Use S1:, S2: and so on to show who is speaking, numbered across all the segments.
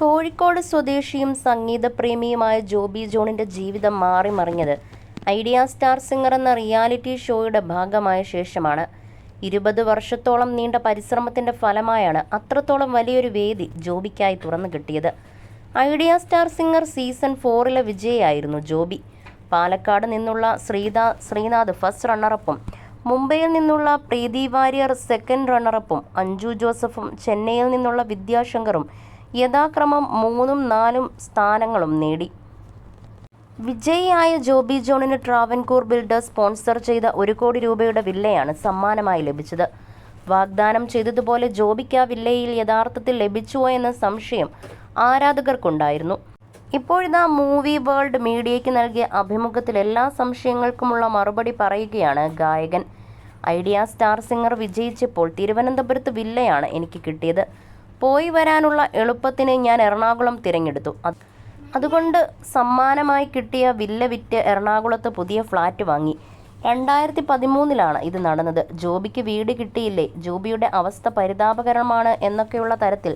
S1: കോഴിക്കോട് സ്വദേശിയും സംഗീതപ്രേമിയുമായ ജോബി ജോണിന്റെ ജീവിതം മാറിമറിഞ്ഞത് ഐഡിയ സ്റ്റാർ സിംഗർ എന്ന റിയാലിറ്റി ഷോയുടെ ഭാഗമായ ശേഷമാണ്. ഇരുപത് വർഷത്തോളം നീണ്ട പരിശ്രമത്തിന്റെ ഫലമായാണ് അത്രത്തോളം വലിയൊരു വേദി ജോബിക്കായി തുറന്നു കിട്ടിയത്. ഐഡിയ സ്റ്റാർ സിംഗർ സീസൺ ഫോറിലെ വിജയിയായിരുന്നു ജോബി. പാലക്കാട് നിന്നുള്ള ശ്രീദാ ശ്രീനാഥ് ഫസ്റ്റ് റണ്ണറപ്പും മുംബൈയിൽ നിന്നുള്ള പ്രീതി വാര്യർ സെക്കൻഡ് റണ്ണറപ്പും അഞ്ജു ജോസഫും ചെന്നൈയിൽ നിന്നുള്ള വിദ്യാശങ്കറും യഥാക്രമം മൂന്നും നാലും സ്ഥാനങ്ങളും നേടി. വിജയിയായ ജോബി ജോണിന് ട്രാവൻകൂർ ബിൽഡേഴ്സ് സ്പോൺസർ ചെയ്ത ഒരു കോടി രൂപയുടെ വില്ലയാണ് സമ്മാനമായി ലഭിച്ചത്. വാഗ്ദാനം ചെയ്തതുപോലെ ജോബിക്ക് ആ വില്ലയിൽ യഥാർത്ഥത്തിൽ ലഭിച്ചുവോ എന്ന സംശയം ആരാധകർക്കുണ്ടായിരുന്നു. ഇപ്പോഴിതാ മൂവി വേൾഡ് മീഡിയയ്ക്ക് നൽകിയ അഭിമുഖത്തിൽ എല്ലാ സംശയങ്ങൾക്കുമുള്ള മറുപടി പറയുകയാണ് ഗായകൻ. ഐഡിയ സ്റ്റാർ സിംഗർ വിജയിച്ചപ്പോൾ തിരുവനന്തപുരത്ത് വില്ലയാണ് എനിക്ക് കിട്ടിയത്. പോയി വരാനുള്ള എളുപ്പത്തിന് ഞാൻ എറണാകുളം തിരഞ്ഞെടുത്തു. അതുകൊണ്ട് സമ്മാനമായി കിട്ടിയ വില്ല വിറ്റ് എറണാകുളത്ത് പുതിയ ഫ്ലാറ്റ് വാങ്ങി. രണ്ടായിരത്തി പതിമൂന്നിലാണ് ഇത് നടന്നത്. ജോബിക്ക് വീട് കിട്ടിയില്ലേ? ജോബിയുടെ അവസ്ഥ പരിതാപകരമാണ് എന്നൊക്കെയുള്ള തരത്തിൽ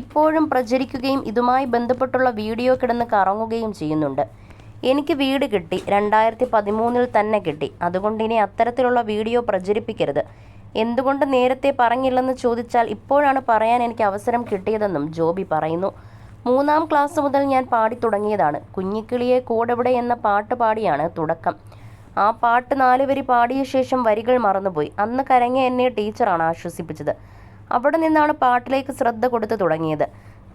S1: ഇപ്പോഴും പ്രചരിക്കുകയും ഇതുമായി ബന്ധപ്പെട്ടുള്ള വീഡിയോ കിടന്ന് കറങ്ങുകയും ചെയ്യുന്നുണ്ട്. എനിക്ക് വീട് കിട്ടി. രണ്ടായിരത്തി പതിമൂന്നിൽ തന്നെ കിട്ടി. അതുകൊണ്ട് ഇനി അത്തരത്തിലുള്ള വീഡിയോ പ്രചരിപ്പിക്കരുത്. എന്തുകൊണ്ട് നേരത്തെ പറഞ്ഞില്ലെന്ന് ചോദിച്ചാൽ ഇപ്പോഴാണ് പറയാൻ എനിക്ക് അവസരം കിട്ടിയതെന്നും ജോബി പറയുന്നു. മൂന്നാം ക്ലാസ് മുതൽ ഞാൻ പാടി തുടങ്ങിയതാണ്. കുഞ്ഞിക്കിളിയെ കൂടെവിടെ എന്ന പാട്ട് പാടിയാണ് തുടക്കം. ആ പാട്ട് നാല് വരി പാടിയ ശേഷം വരികൾ മറന്നുപോയി. അന്ന് കരഞ്ഞ എന്നെ ടീച്ചറാണ് ആശ്വസിപ്പിച്ചത്. അവിടെ നിന്നാണ് പാട്ടിലേക്ക് ശ്രദ്ധ കൊടുത്തു തുടങ്ങിയത്.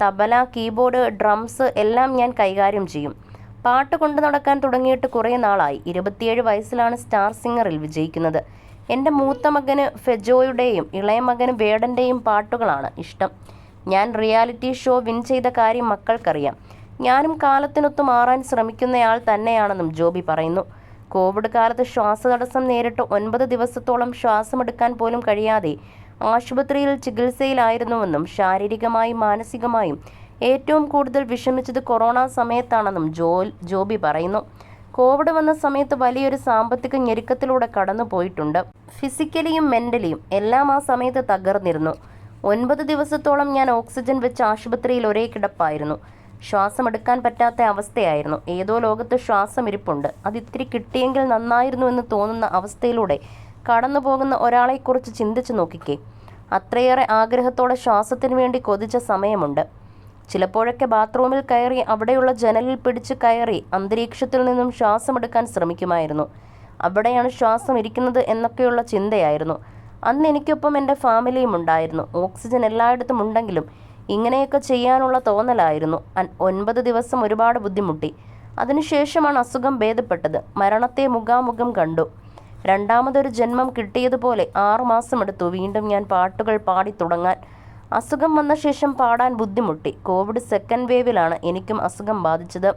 S1: തബല കീബോർഡ് ഡ്രംസ് എല്ലാം ഞാൻ കൈകാര്യം ചെയ്യും. പാട്ട് കൊണ്ടു നടക്കാൻ തുടങ്ങിയിട്ട് കുറേ നാളായി. ഇരുപത്തിയേഴ് വയസ്സിലാണ് സ്റ്റാർ സിംഗറിൽ വിജയിക്കുന്നത്. എന്റെ മൂത്ത മകന് ഫെജോയുടെയും ഇളയ മകന് വേടന്റെയും പാട്ടുകളാണ് ഇഷ്ടം. ഞാൻ റിയാലിറ്റി ഷോ വിൻ ചെയ്ത കാര്യം മക്കൾക്കറിയാം. ഞാനും കാലത്തിനൊത്തു മാറാൻ ശ്രമിക്കുന്നയാൾ തന്നെയാണെന്നും ജോബി പറയുന്നു. കോവിഡ് കാലത്ത് ശ്വാസതടസ്സം നേരിട്ട് ഒൻപത് ദിവസത്തോളം ശ്വാസമെടുക്കാൻ പോലും കഴിയാതെ ആശുപത്രിയിൽ ചികിത്സയിലായിരുന്നുവെന്നും ശാരീരികമായും മാനസികമായും ഏറ്റവും കൂടുതൽ വിഷമിച്ചത് കൊറോണ സമയത്താണെന്നും ജോ ജോബി പറയുന്നു. കോവിഡ് വന്ന സമയത്ത് വലിയൊരു സാമ്പത്തിക ഞെരുക്കത്തിലൂടെ കടന്നു പോയിട്ടുണ്ട്. ഫിസിക്കലിയും മെന്റലിയും എല്ലാം ആ സമയത്ത് തകർന്നിരുന്നു. ഒൻപത് ദിവസത്തോളം ഞാൻ ഓക്സിജൻ വെച്ച് ആശുപത്രിയിൽ ഒരേ കിടപ്പായിരുന്നു. ശ്വാസമെടുക്കാൻ പറ്റാത്ത അവസ്ഥയായിരുന്നു. ഏതോ ലോകത്ത് ശ്വാസം ഇരിപ്പുണ്ട് അതിത്തിരി കിട്ടിയെങ്കിൽ നന്നായിരുന്നു എന്ന് തോന്നുന്ന അവസ്ഥയിലൂടെ കടന്നു പോകുന്ന ഒരാളെക്കുറിച്ച് ചിന്തിച്ചു നോക്കിക്കേ. അത്രയേറെ ആഗ്രഹത്തോടെ ശ്വാസത്തിന് വേണ്ടി കൊതിച്ച സമയമുണ്ട്. ചിലപ്പോഴൊക്കെ ബാത്റൂമിൽ കയറി അവിടെയുള്ള ജനലിൽ പിടിച്ച് കയറി അന്തരീക്ഷത്തിൽ നിന്നും ശ്വാസമെടുക്കാൻ ശ്രമിക്കുമായിരുന്നു. അവിടെയാണ് ശ്വാസം ഇരിക്കുന്നത് എന്നൊക്കെയുള്ള ചിന്തയായിരുന്നു. അന്ന് എനിക്കൊപ്പം എന്റെ ഫാമിലിയും ഉണ്ടായിരുന്നു. ഓക്സിജൻ എല്ലായിടത്തും ഉണ്ടെങ്കിലും ഇങ്ങനെയൊക്കെ ചെയ്യാനുള്ള തോന്നലായിരുന്നു. ഒൻപത് ദിവസം ഒരുപാട് ബുദ്ധിമുട്ടി. അതിനുശേഷമാണ് അസുഖം ഭേദപ്പെട്ടത്. മരണത്തെ മുഖാമുഖം കണ്ടു. രണ്ടാമതൊരു ജന്മം കിട്ടിയതുപോലെ ആറുമാസം എടുത്തു വീണ്ടും ഞാൻ പാട്ടുകൾ പാടി തുടങ്ങാൻ അസുഖം വന്ന ശേഷം പാടാൻ ബുദ്ധിമുട്ടി. കോവിഡ് സെക്കൻഡ് വേവിലാണ് എനിക്കും അസുഖം ബാധിച്ചത്.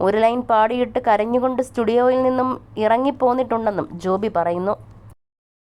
S1: ഒരു ലൈൻ പാടിയിട്ട് കരഞ്ഞുകൊണ്ട് സ്റ്റുഡിയോയിൽ നിന്നും ഇറങ്ങിപ്പോന്നിട്ടുണ്ടെന്നും ജോബി പറയുന്നു.